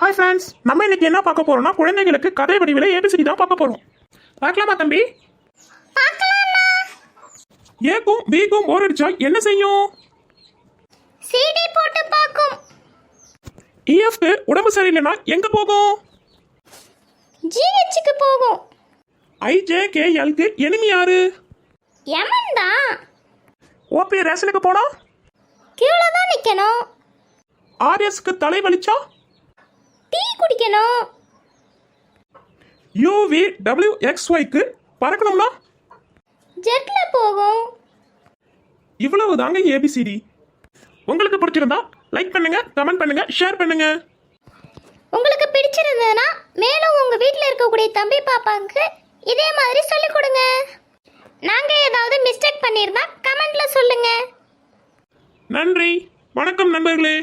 Friends நம்ம இன்னைக்கு என்ன பார்க்க போறோம்னா குழந்தைகளுக்கு கதை வடிவில் ஏபிசிடி தான் பார்க்க போறோம். பார்க்கலாமா தம்பி? ஏக்கும் பிக்கும் போர் அடிச்சா என்ன செய்யும்? சிடி போட்டு பார்க்கும். இஎஃப்க்கு உடம்பு சரியில்லைன்னா எங்க போகும்? ஜிஹெச்சுக்கு போகும். ஐஜேகேஎல்க்கு எனிமி யாரு? யமன் தான். ஓபி ரேஷனுக்கு போனா? கியூல தான் நிக்கணும். ஆர்எஸ்க்கு தலை வலிச்சா? குடிக்கணும் யூவி டபிள்யூ எக்ஸ் ஒய்க்கு பறக்கணும்னா? ஜெட்ல போகும். இவ்வளவு தாங்க ஏபிசிடி உங்களுக்கு பிடிச்சிருந்தா லைக் பண்ணுங்க கமெண்ட் பண்ணுங்க ஷேர் பண்ணுங்க. உங்களுக்கு பிடிச்சிருந்ததுன்னா மேலும் உங்க வீட்டில் இருக்கக்கூடிய தம்பி பாப்பாவுக்கு இதே மாதிரி சொல்லிக் கொடுங்க. நாங்க ஏதாவது மிஸ்டேக் பண்ணியிருந்தா கமெண்ட்ல சொல்லுங்க. நன்றி. வணக்கம் நண்பர்களே.